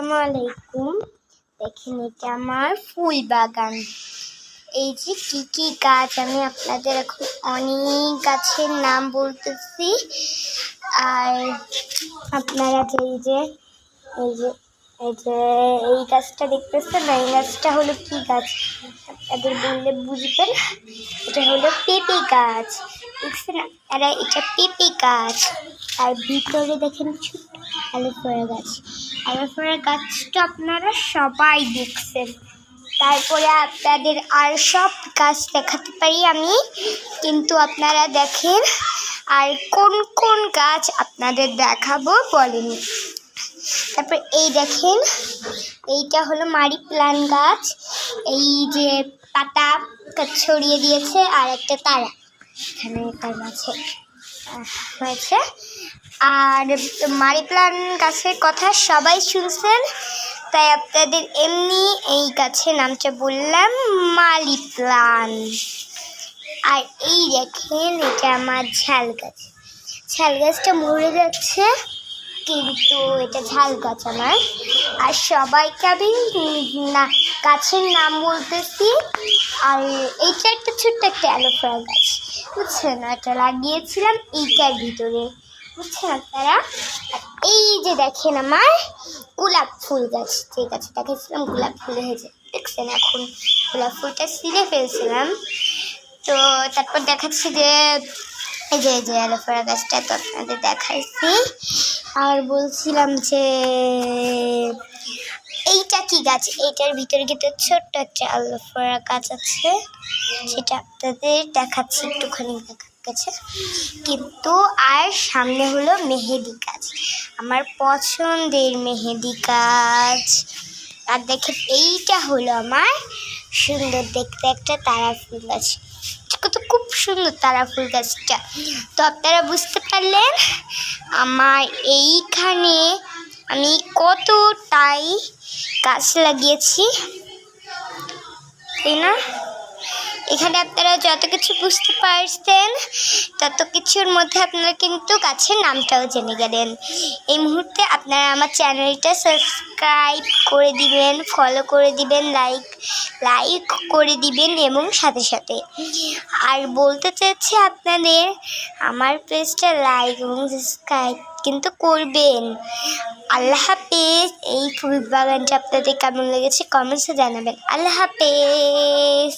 আসসালামু আলাইকুম দেখেন এটা আমার ফুল বাগান। এই যে কি কি গাছ, আমি আপনাদের এখন অনেক গাছের নাম বলতেছি। আর আপনারা যে এই যে এই যে এই যে, এই গাছটা দেখতেছেন এই গাছটা হলো কি গাছ? আপনাদের বললে বুঝবেন। এটা হলো পেঁপে গাছ। দেখছেন? আপনারা এটা পেঁপে গাছ। আর ভিতরে দেখেন ছোট্ট অ্যালোভেরা গাছ। অ্যালোভেরা গাছটা আপনারা সবাই দেখছেন। তারপরে আপনাদের আর সব গাছ দেখাতে পারি আমি কিন্তু আপনারা দেখেন আর কোন কোন গাছ আপনাদের দেখাবো বলেন। তারপর এই দেখেন এইটা হলো মারি প্লান গাছ এই যে পাতা ছড়িয়ে দিয়েছে আর একটা তারা। এখানে তার আহ, হয়েছে। আর মারি প্লান গাছের কথা সবাই শুনছেন, তাই আপনাদের এমনি এই গাছের নামটা বললাম মালি প্লান আর এই দেখেন, এটা আমার ঝাল গাছ। ঝাল গাছটা মরে যাচ্ছে, কিন্তু এটা ঝাল গাছ আমার। আর সবাইকে আমি না, গাছের নাম বলতেছি। আর এইটা একটা ছোট্ট একটা অ্যালোফেরা গাছ। বুঝছেন? এটা লাগিয়েছিলাম এইটার ভিতরে। বুঝছেন আপনারা, এই যে দেখেন আমার গোলাপ ফুল গাছ, যে গাছে দেখাচ্ছিলাম গোলাপ ফুল হয়েছে, দেখছেন এখন গোলাপ ফুলটা ছিঁড়ে ফেলছিলাম। তো তারপর দেখাচ্ছি যে, এই যে যে অ্যালোভেরা গাছটা, তো আপনাদের দেখাইছি। আর বলছিলাম যে, এইটা কি গাছ? এইটার ভিতরে কিন্তু ছোট্ট একটা অ্যালোভেরা গাছ আছে, সেটা আপনাদের দেখাচ্ছি, একটুখানি দেখা গেছে। কিন্তু আর সামনে হলো মেহেদি গাছ আমার পছন্দের মেহেদি গাছ আর দেখে এইটা হলো আমার সুন্দর দেখতে একটা তারা ফুল গাছ। কত খুব সুন্দর তারা ফুল গাছটা। তো আপনারা বুঝতে পারলেন, আমার এইখানে আমি কতটাই গাছ লাগিয়েছি। তাই না? এখানে আপনারা যত কিছু বুঝতে পারছেন, তত কিছুর মধ্যে আপনারা কিন্তু গাছের নামটাও জেনে গেলেন। এই মুহূর্তে আপনারা আমার চ্যানেলটা সাবস্ক্রাইব করে দিবেন ফলো করে দিবেন লাইক লাইক করে দিবেন এবং সাথে সাথে। আর বলতে চাচ্ছি আপনাদের, আমার পেজটা লাইক এবং সাবস্ক্রাইব কিন্তু করবেন। আল্লাহ হাফেজ, এই ফুল বাগানটা আপনাদের কেমন লেগেছে কমেন্টসে জানাবেন। আল্লাহ হাফেজ।